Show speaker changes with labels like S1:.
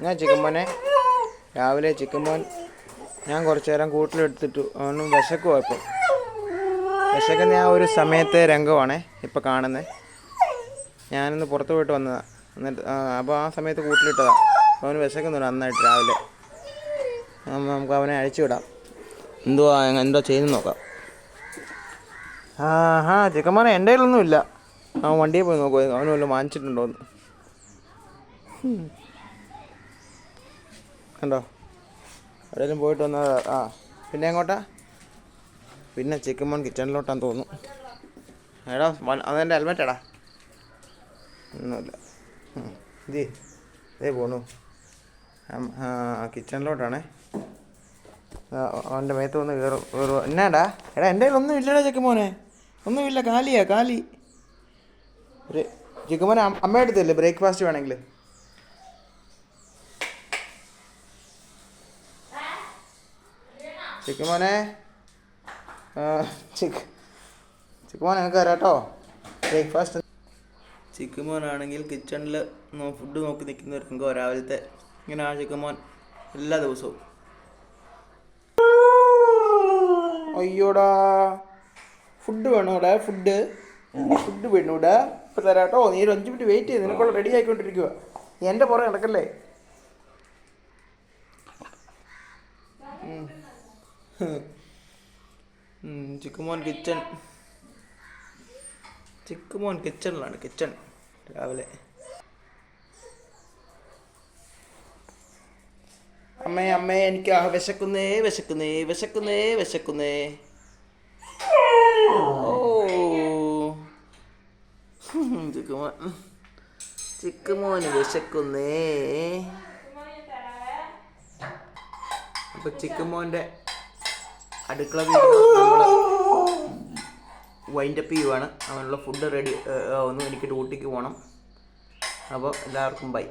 S1: ഞാൻ ചിക്കൻ മോനെ? രാവിലെ ചിക്കൻ മോൻ ഞാൻ കുറച്ച് നേരം കൂട്ടിലെടുത്തിട്ടു. അവനും വിശക്കുവാ പോയപ്പോൾ വിശക്കുന്ന ആ ഒരു സമയത്തെ രംഗമാണ് ഇപ്പോൾ കാണുന്നത് ഞാനിന്ന് പുറത്ത് പോയിട്ട് വന്നതാണ് എന്നിട്ട് അപ്പോൾ ആ സമയത്ത് കൂട്ടിലിട്ടതാണ് അവന് വിശക്കുന്നുണ്ട് നന്നായിട്ട് രാവിലെ. നമുക്ക് അവനെ അഴിച്ചു വിടാം. എന്തുവാ എന്തോ ചെയ്തു നോക്കാം. ആ ഹാ ചിക്കൻ മോനെ എന്റെ കയ്യിലൊന്നുമില്ല. അവൻ വണ്ടിയിൽ പോയി നോക്കുമായിരുന്നു അവനും വല്ലതും വാങ്ങിച്ചിട്ടുണ്ടോന്ന്. ഉം. കണ്ടോ? എവിടെയെങ്കിലും പോയിട്ട് വന്ന ആ പിന്നെ എങ്ങോട്ടാ? പിന്നെ ചിക്കൻ മോൻ കിച്ചണിലോട്ടാന്ന് തോന്നുന്നു. എടാ അതെന്റെ ഹെൽമെറ്റ് എടാ. ഒന്നുമില്ല. ഇത് ഇതേ പോണു. കിച്ചണിലോട്ടാണേ അവന്റെ മേത്ത് വന്ന് കയറും കയറുക എന്നാടാ? എടാ എന്റെ ഒന്നും ഇല്ലടാ ചിക്കൻ മോനെ ഒന്നുമില്ല കാലിയാ കാലി. ഒരു ചിക്കൻ മോനെ അമ്മ- എടുത്തില്ലേ ബ്രേക്ക്ഫാസ്റ്റ് വേണമെങ്കിൽ ചിക്കൻ മോനെ. ആ, ചിക്ക്. ചിക്കൻ മോനെ തരാം കേട്ടോ ബ്രേക്ക്ഫാസ്റ്റ്. ചിക്കൻ മോനാണെങ്കിൽ കിച്ചണിൽ ഫുഡ് നോക്കി നിൽക്കുന്ന ഒരു രംഗം രാവിലത്തെ ഇങ്ങനെ ആ ചിക്കൻ മോൻ എല്ലാ ദിവസവും. അയ്യോടാ. ഫുഡ് വേണോ ഇവിടെ ഫുഡ് ഫുഡ് വേണോടാ. ഇപ്പം തരാം കേട്ടോ നീ ഒരു അഞ്ച് മിനിറ്റ് വെയിറ്റ് ചെയ്ത് നിനക്കുള്ള റെഡി ആയിക്കൊണ്ടിരിക്കുക എന്റെ പുറകെ നടക്കല്ലേ? ചിക്കൻ മോൻ കിച്ചൺ. ചിക്കുമോൻ കിച്ചണിലാണ് കിച്ചൺ രാവിലെ. അമ്മേ അമ്മേ എനിക്ക് ആ വിശക്കുന്നേ വിശക്കുന്നേ വിശക്കുന്നേ വിശക്കുന്നേ. ഓ. ചിക്കുമോൻ ചിക്കുമോന് വിശക്കുന്നേ. അപ്പൊ ചിക്കുമോന്റെ അടുക്കള വൈൻഡപ്പ് ചെയ്യുവാണ്. അവനുള്ള ഫുഡ് റെഡി ആവുന്നു എനിക്ക് ഡ്യൂട്ടിക്ക് പോകണം അപ്പോൾ എല്ലാവർക്കും ബൈ